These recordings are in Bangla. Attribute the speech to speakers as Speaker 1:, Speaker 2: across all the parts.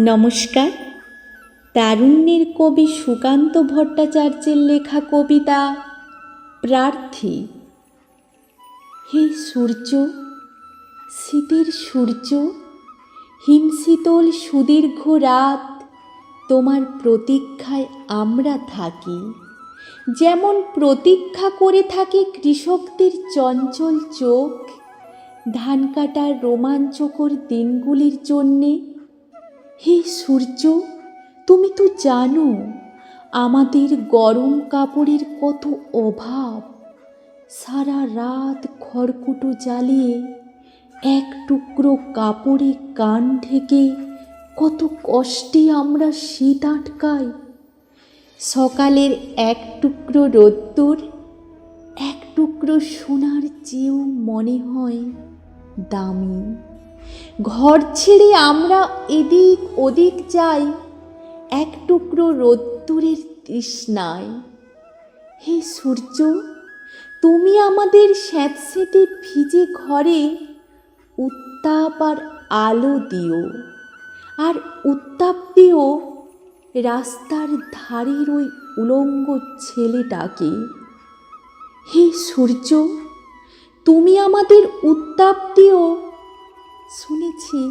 Speaker 1: নমস্কার। তারুণ্যের কবি সুকান্ত ভট্টাচার্যের লেখা কবিতা, প্রার্থী। হে সূর্য, শীতের সূর্য, হিমশীতল সুদীর্ঘ রাত, তোমার প্রতীক্ষায় আমরা থাকি। যেমন প্রতীক্ষা করে থাকে কৃষকদের চঞ্চল চোখ, ধান কাটার রোমাঞ্চকর দিনগুলির জন্যে হে সূর্য, তুমি তো জানো আমাদের গরম কাপড়ের কত অভাব। সারা রাত খড়কুটো জ্বালিয়ে এক টুকরো কাপড়ে কান ঢেকে কত কষ্টে আমরা শীত আটকাই। সকালের এক টুকরো রোদ্দুর, এক টুকরো সোনার চেয়েও মনে হয় দামি। ঘর ছেড়ে আমরা এদিক ওদিক যাই, এক টুকরো রোদ্দুরের তৃষ্ণায়। হে সূর্য, তুমি আমাদের স্যাঁতস্যাঁতে ভিজে ঘরে উত্তাপ আর আলো দিও, আর উত্তাপ দিও রাস্তার ধারের ওই উলঙ্গ ছেলেটাকে। হে সূর্য, তুমি আমাদের উত্তাপ দিও শুনেছি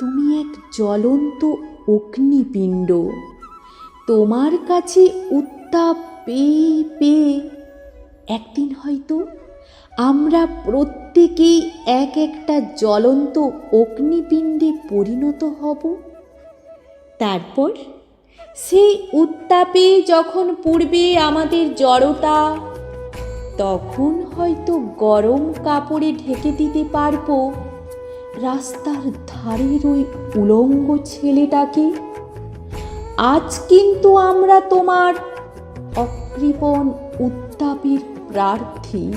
Speaker 1: তুমি এক জ্বলন্ত অগ্নিপিণ্ড। তোমার কাছে উত্তাপ পেয়ে পেয়ে একদিন হয়তো আমরা প্রত্যেকেই এক একটা জ্বলন্ত অগ্নিপিণ্ডে পরিণত হব। তারপর সেই উত্তাপে যখন পূর্বে আমাদের জড়তা, তখন হয়তো গরম কাপড়ে ঢেকে দিতে পারব রাস্তার ধারের ওই উলঙ্গ ছেলেটাকে? আজ কিন্তু আমরা তোমার অকৃপণ উত্তাপের প্রার্থী।